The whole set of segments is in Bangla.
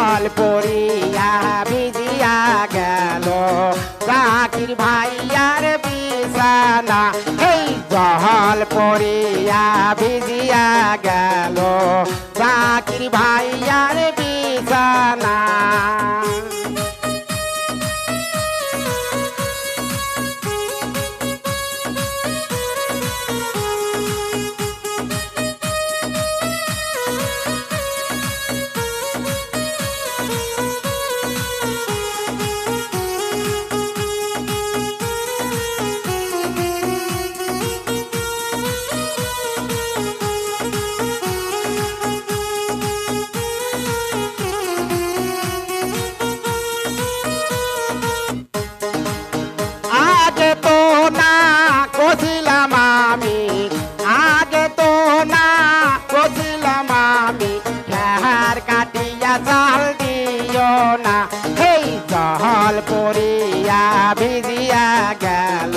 জল পড়িয়া ভিজিয়া গেল। জাকির ভাইয়ার বিছানা এই জল পড়িয়া ভিজিয়া গেল। জাকির ভাইয়ার বিছানা। চাল দিও না। এই জহল পড়িয়া ভিজিয়া গেল।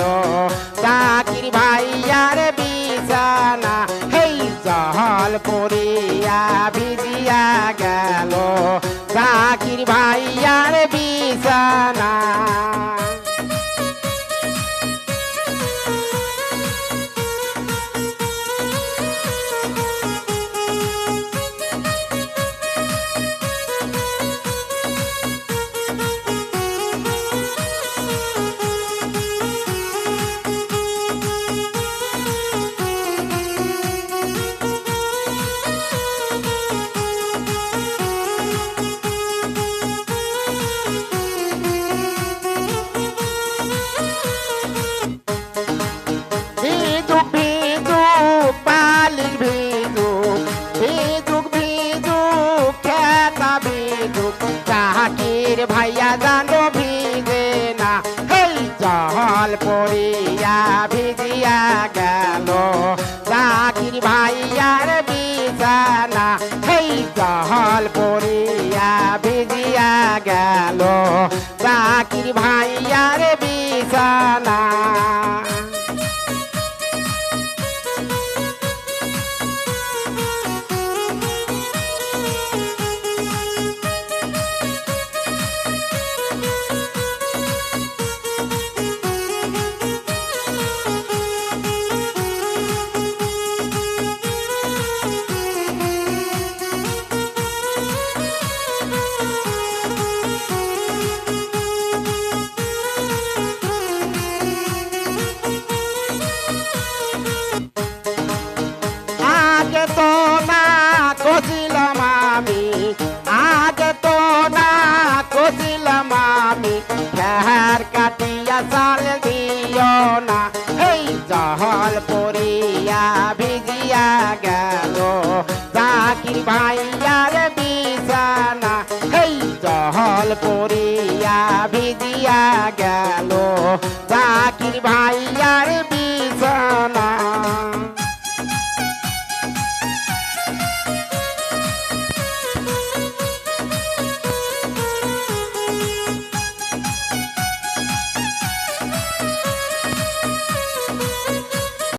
চাকির ভাইয়ার বিছানা, এই জহল পড়িয়া ভিজিয়া গেল। চাকির ভাইয়ার বিছানা চাকির ভাইয়া জানো ভিজে না। এই জল পড়িয়া ভিজিয়া গেল। চাকির ভাইয়ার বিছানা। এই জল পড়িয়া ভিজিয়া গেল। চাকির ভাইয়ার বিছানা। কছিলাম আমি আগে তো না কছিলাম আমি। খেহার কাটিয়া চাল দিও না, এই জহল পড়িয়া ভিজিয়া গেল জাকির ভাইয়ার বিছানা, এই জহল পড়িয়া ভিজিয়া গেল জাকির ভাইয়ার